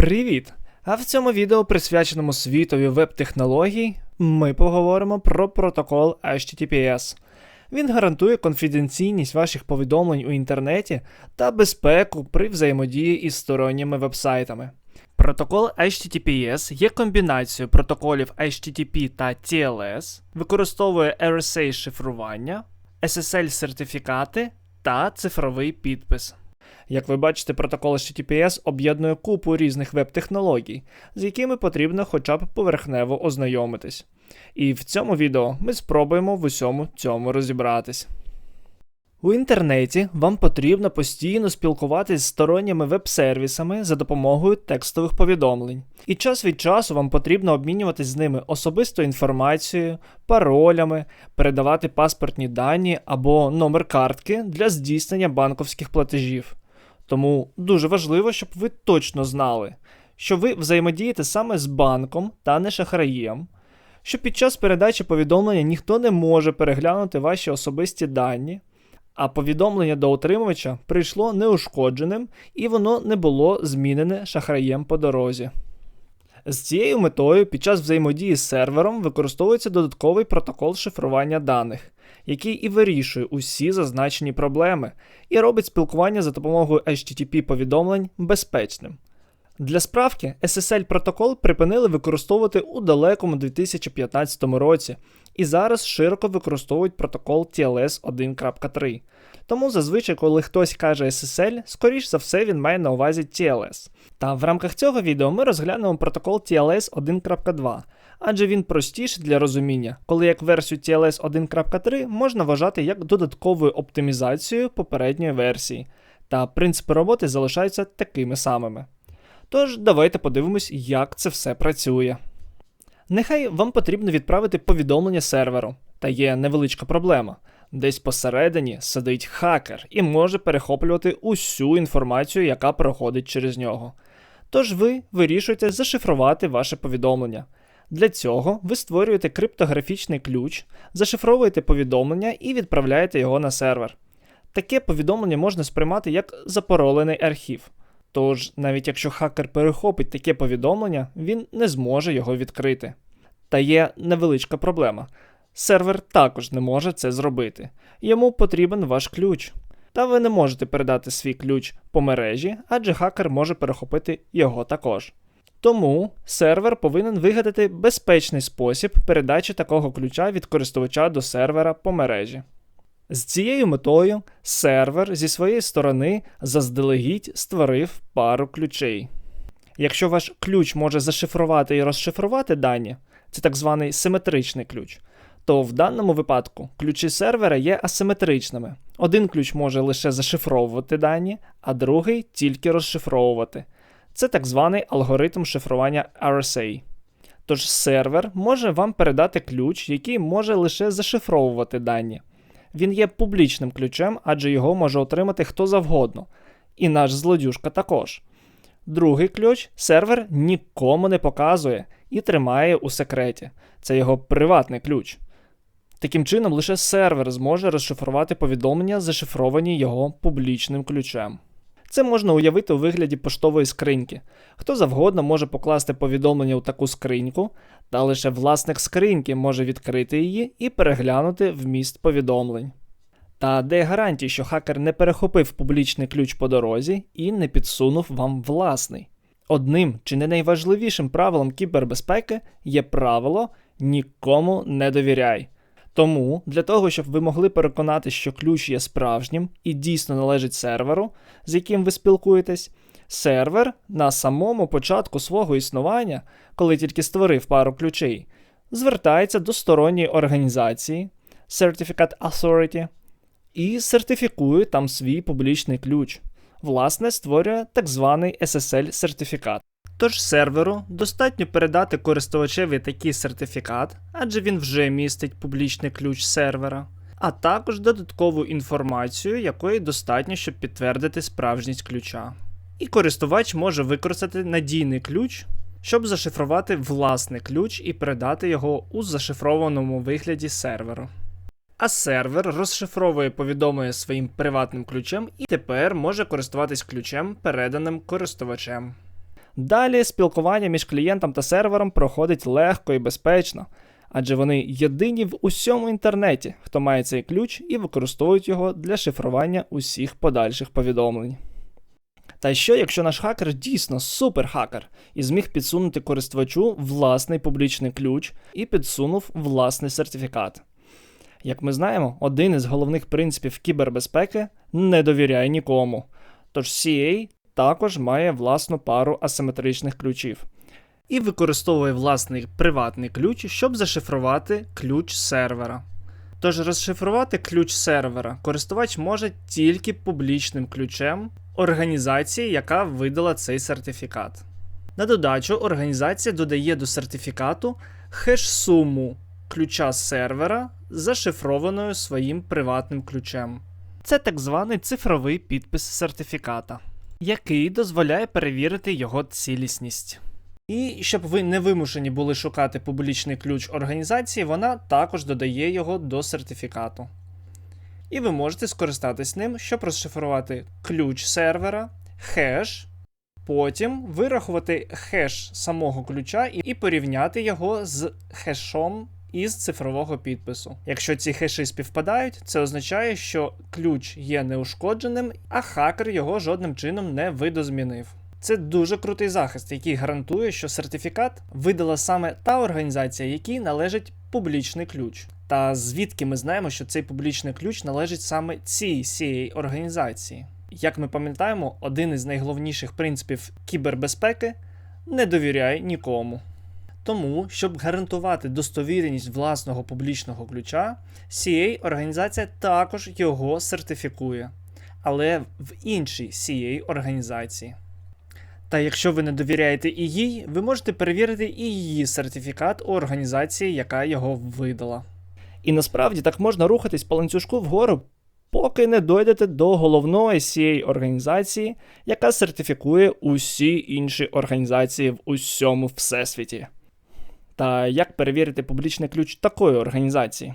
Привіт! А в цьому відео, присвяченому світові веб-технологій, ми поговоримо про протокол HTTPS. Він гарантує конфіденційність ваших повідомлень у інтернеті та безпеку при взаємодії із сторонніми вебсайтами. Протокол HTTPS є комбінацією протоколів HTTP та TLS, використовує RSA шифрування, SSL-сертифікати та цифровий підпис. Як ви бачите, протокол HTTPS об'єднує купу різних веб-технологій, з якими потрібно хоча б поверхнево ознайомитись. І в цьому відео ми спробуємо в усьому цьому розібратись. У інтернеті вам потрібно постійно спілкуватись з сторонніми веб-сервісами за допомогою текстових повідомлень. І час від часу вам потрібно обмінюватись з ними особистою інформацією, паролями, передавати паспортні дані або номер картки для здійснення банковських платежів. Тому дуже важливо, щоб ви точно знали, що ви взаємодієте саме з банком та не шахраєм, що під час передачі повідомлення ніхто не може переглянути ваші особисті дані, а повідомлення до отримувача прийшло неушкодженим і воно не було змінене шахраєм по дорозі. З цією метою під час взаємодії з сервером використовується додатковий протокол шифрування даних, який і вирішує усі зазначені проблеми і робить спілкування за допомогою HTTP повідомлень безпечним. Для справки, SSL протокол припинили використовувати у далекому 2015 році і зараз широко використовують протокол TLS 1.3. Тому зазвичай, коли хтось каже SSL, скоріш за все він має на увазі TLS. Та в рамках цього відео ми розглянемо протокол TLS 1.2, адже він простіший для розуміння, коли як версію TLS 1.3 можна вважати як додатковою оптимізацією попередньої версії, та принципи роботи залишаються такими самими. Тож, давайте подивимось, як це все працює. Нехай вам потрібно відправити повідомлення серверу, та є невеличка проблема. Десь посередині сидить хакер і може перехоплювати усю інформацію, яка проходить через нього. Тож ви вирішуєте зашифрувати ваше повідомлення. Для цього ви створюєте криптографічний ключ, зашифровуєте повідомлення і відправляєте його на сервер. Таке повідомлення можна сприймати як запаролений архів. Тож, навіть якщо хакер перехопить таке повідомлення, він не зможе його відкрити. Та є невеличка проблема. Сервер також не може це зробити. Йому потрібен ваш ключ. Та ви не можете передати свій ключ по мережі, адже хакер може перехопити його також. Тому сервер повинен вигадати безпечний спосіб передачі такого ключа від користувача до сервера по мережі. З цією метою сервер зі своєї сторони заздалегідь створив пару ключей. Якщо ваш ключ може зашифрувати і розшифрувати дані, це так званий симетричний ключ, то в даному випадку ключі сервера є асиметричними. Один ключ може лише зашифровувати дані, а другий тільки розшифровувати. Це так званий алгоритм шифрування RSA. Тож сервер може вам передати ключ, який може лише зашифровувати дані. Він є публічним ключем, адже його може отримати хто завгодно. І наш злодюжка також. Другий ключ сервер нікому не показує і тримає у секреті. Це його приватний ключ. Таким чином, лише сервер зможе розшифрувати повідомлення, зашифровані його публічним ключем. Це можна уявити у вигляді поштової скриньки. Хто завгодно може покласти повідомлення у таку скриньку, та лише власник скриньки може відкрити її і переглянути вміст повідомлень. Та де гарантії, що хакер не перехопив публічний ключ по дорозі і не підсунув вам власний? Одним чи не найважливішим правилом кібербезпеки є правило нікому не довіряй. Тому для того, щоб ви могли переконати, що ключ є справжнім і дійсно належить серверу, з яким ви спілкуєтесь, сервер на самому початку свого існування, коли тільки створив пару ключей, звертається до сторонньої організації Certificate Authority і сертифікує там свій публічний ключ. Власне, створює так званий SSL-сертифікат. Тож серверу достатньо передати користувачеві такий сертифікат, адже він вже містить публічний ключ сервера, а також додаткову інформацію, якої достатньо, щоб підтвердити справжність ключа. І користувач може використати надійний ключ, щоб зашифрувати власний ключ і передати його у зашифрованому вигляді серверу. А сервер розшифровує повідомлення своїм приватним ключем і тепер може користуватись ключем, переданим користувачем. Далі спілкування між клієнтом та сервером проходить легко і безпечно, адже вони єдині в усьому інтернеті, хто має цей ключ і використовують його для шифрування усіх подальших повідомлень. Та що, якщо наш хакер дійсно суперхакер і зміг підсунути користувачу власний публічний ключ і підсунув власний сертифікат? Як ми знаємо, один із головних принципів кібербезпеки не довіряй нікому. Тож CA також має власну пару асиметричних ключів і використовує власний приватний ключ, щоб зашифрувати ключ сервера. Тож розшифрувати ключ сервера користувач може тільки публічним ключем організації, яка видала цей сертифікат. На додачу, організація додає до сертифікату хеш-суму ключа сервера, зашифрованою своїм приватним ключем. Це так званий цифровий підпис сертифіката, який дозволяє перевірити його цілісність. І щоб ви не вимушені були шукати публічний ключ організації, вона також додає його до сертифікату. І ви можете скористатись ним, щоб розшифрувати ключ сервера, хеш, потім вирахувати хеш самого ключа і порівняти його з хешом із цифрового підпису. Якщо ці хеші співпадають, це означає, що ключ є неушкодженим, а хакер його жодним чином не видозмінив. Це дуже крутий захист, який гарантує, що сертифікат видала саме та організація, якій належить публічний ключ. Та звідки ми знаємо, що цей публічний ключ належить саме цій CA організації. Як ми пам'ятаємо, один із найголовніших принципів кібербезпеки не довіряй нікому. Тому, щоб гарантувати достовірність власного публічного ключа, CA організація також його сертифікує, але в іншій CA організації. Та якщо ви не довіряєте і їй, ви можете перевірити і її сертифікат у організації, яка його видала. І насправді так можна рухатись по ланцюжку вгору, поки не дойдете до головної цієї організації, яка сертифікує усі інші організації в усьому всесвіті. Та як перевірити публічний ключ такої організації?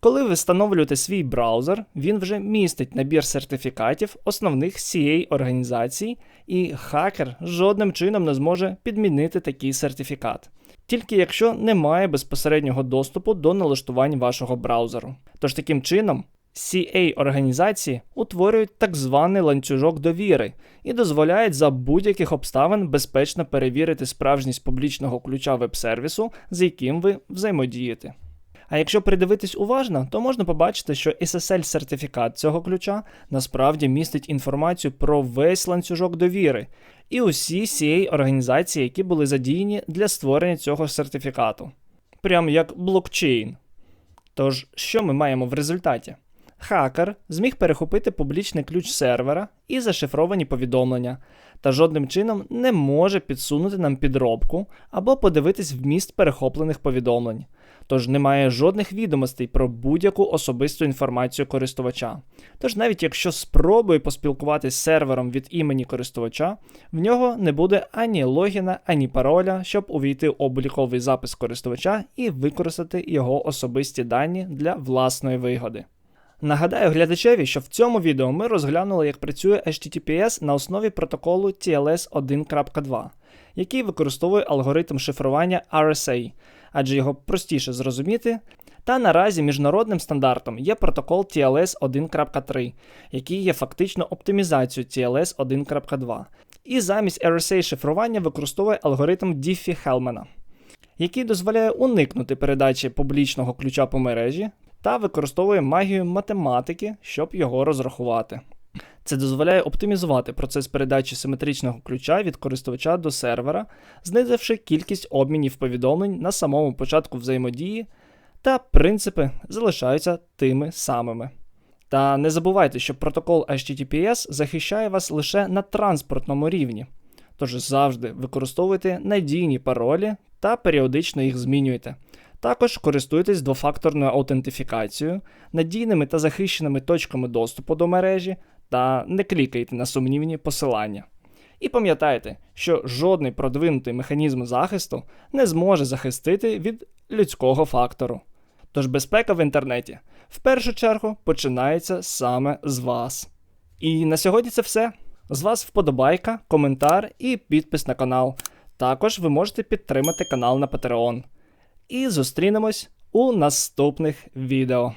Коли ви встановлюєте свій браузер, він вже містить набір сертифікатів основних цієї організації, і хакер жодним чином не зможе підмінити такий сертифікат, тільки якщо немає безпосереднього доступу до налаштувань вашого браузеру. Тож таким чином. CA організації утворюють так званий ланцюжок довіри і дозволяють за будь-яких обставин безпечно перевірити справжність публічного ключа веб-сервісу, з яким ви взаємодієте. А якщо придивитись уважно, то можна побачити, що SSL-сертифікат цього ключа насправді містить інформацію про весь ланцюжок довіри і усі CA організації, які були задіяні для створення цього сертифікату. Прям як блокчейн. Тож, що ми маємо в результаті? Хакер зміг перехопити публічний ключ сервера і зашифровані повідомлення, та жодним чином не може підсунути нам підробку або подивитись вміст перехоплених повідомлень тож немає жодних відомостей про будь-яку особисту інформацію користувача. Тож навіть якщо спробує поспілкуватись з сервером від імені користувача, в нього не буде ані логіна, ані пароля, щоб увійти обліковий запис користувача і використати його особисті дані для власної вигоди. Нагадаю глядачеві, що в цьому відео ми розглянули, як працює HTTPS на основі протоколу TLS 1.2, який використовує алгоритм шифрування RSA, адже його простіше зрозуміти. Та наразі міжнародним стандартом є протокол TLS 1.3, який є фактично оптимізацією TLS 1.2. І замість RSA шифрування використовує алгоритм Diffie Хелмена, який дозволяє уникнути передачі публічного ключа по мережі та використовує магію математики, щоб його розрахувати. Це дозволяє оптимізувати процес передачі симетричного ключа від користувача до сервера, знизивши кількість обмінів повідомлень на самому початку взаємодії, та принципи залишаються тими самими. Та не забувайте, що протокол HTTPS захищає вас лише на транспортному рівні, тож завжди використовуйте надійні паролі та періодично їх змінюйте. Також користуйтесь двофакторною аутентифікацією, надійними та захищеними точками доступу до мережі, та не клікайте на сумнівні посилання. І пам'ятайте, що жодний продвинутий механізм захисту не зможе захистити від людського фактору. Тож безпека в інтернеті в першу чергу починається саме з вас. І на сьогодні це все. З вас вподобайка, коментар і підпис на канал. Також ви можете підтримати канал на Patreon. І зустрінемось у наступних відео.